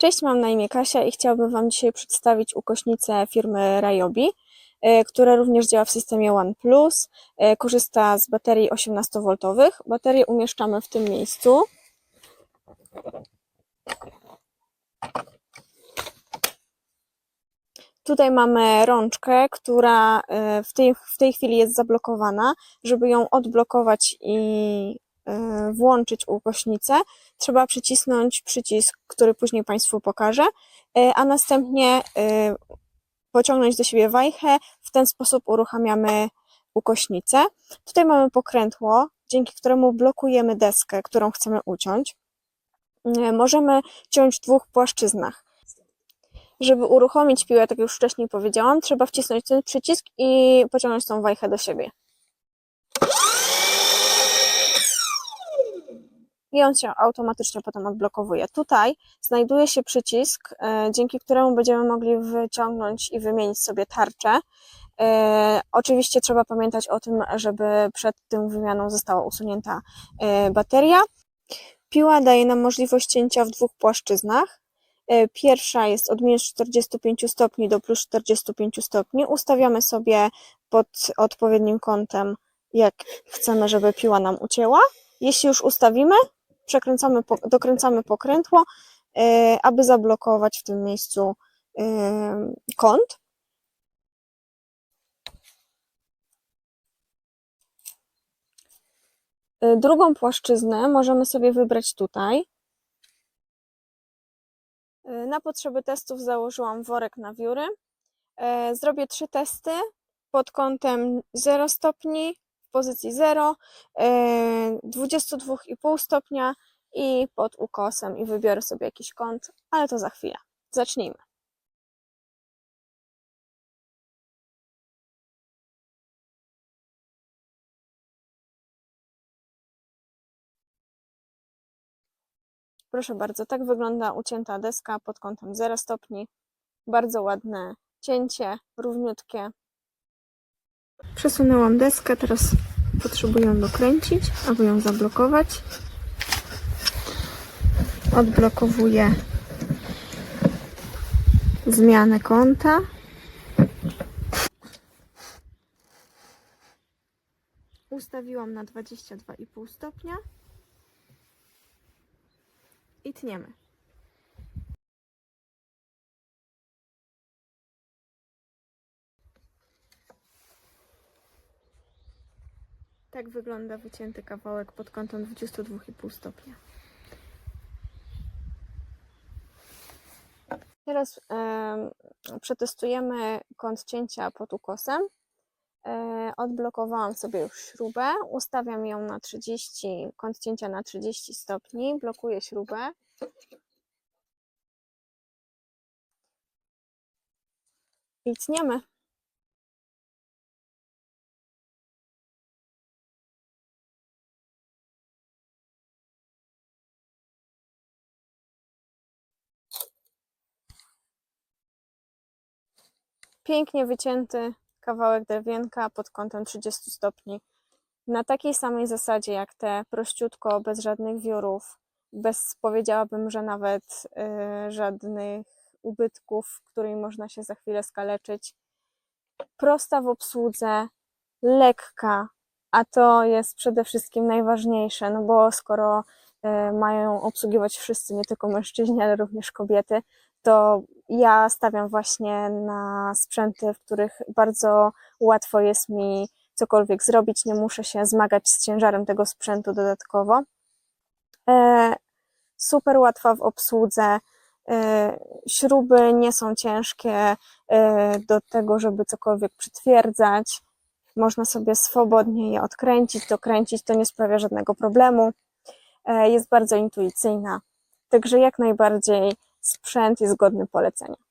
Cześć, mam na imię Kasia i chciałabym Wam dzisiaj przedstawić ukośnicę firmy Ryobi, e, która również działa w systemie OnePlus. E, Korzysta z baterii 18V. Baterię umieszczamy w tym miejscu. Tutaj mamy rączkę, która e, w tej, w tej chwili jest zablokowana. Żeby ją odblokować i włączyć ukośnicę, trzeba przycisnąć przycisk, który później Państwu pokażę, e, a następnie e, pociągnąć do siebie wajchę. W ten sposób uruchamiamy ukośnicę. Tutaj mamy pokrętło, dzięki któremu blokujemy deskę, którą chcemy uciąć. E, Możemy ciąć w dwóch płaszczyznach. Żeby uruchomić piłę, tak jak już wcześniej powiedziałam, trzeba wcisnąć ten przycisk i pociągnąć tą wajchę do siebie. I on się automatycznie potem odblokowuje. Tutaj znajduje się przycisk, e, dzięki któremu będziemy mogli wyciągnąć i wymienić sobie tarczę. E, Oczywiście trzeba pamiętać o tym, żeby przed tą wymianą została usunięta e, bateria. Piła daje nam możliwość cięcia w dwóch płaszczyznach. Pierwsza jest od minus 45 stopni do plus 45 stopni. Ustawiamy sobie pod odpowiednim kątem, jak chcemy, żeby piła nam ucięła. Jeśli już ustawimy, przekręcamy, dokręcamy pokrętło, e, aby zablokować w tym miejscu e, kąt. E, Drugą płaszczyznę możemy sobie wybrać tutaj. Na potrzeby testów założyłam worek na wióry. Zrobię trzy testy pod kątem 0 stopni, pozycji 0, e, 22,5 stopnia i pod ukosem i wybiorę sobie jakiś kąt, ale to za chwilę. Zacznijmy. Proszę bardzo, tak wygląda ucięta deska pod kątem 0 stopni. Bardzo ładne cięcie, równiutkie. Przesunęłam deskę, teraz potrzebuję ją dokręcić, aby ją zablokować. Odblokowuję zmianę kąta. Ustawiłam na 22,5 stopnia i tniemy. Tak wygląda wycięty kawałek pod kątem 22,5 stopnia. Teraz em, przetestujemy kąt cięcia pod ukosem. E, odblokowałam sobie już śrubę, ustawiam ją na 30, kąt cięcia na 30 stopni, blokuję śrubę. I tniemy. Pięknie wycięty kawałek drewienka pod kątem 30 stopni. Na takiej samej zasadzie jak te, prościutko, bez żadnych wiórów, bez powiedziałabym, że nawet y, żadnych ubytków, którymi można się za chwilę skaleczyć. Prosta w obsłudze, lekka, a to jest przede wszystkim najważniejsze, no bo skoro y, mają obsługiwać wszyscy, nie tylko mężczyźni, ale również kobiety, to ja stawiam właśnie na sprzęty, w których bardzo łatwo jest mi cokolwiek zrobić, nie muszę się zmagać z ciężarem tego sprzętu dodatkowo. E, super łatwa w obsłudze. E, śruby nie są ciężkie e, do tego, żeby cokolwiek przytwierdzać. Można sobie swobodnie je odkręcić, dokręcić, to nie sprawia żadnego problemu. Jest bardzo intuicyjna, także jak najbardziej sprzęt jest godny polecenia.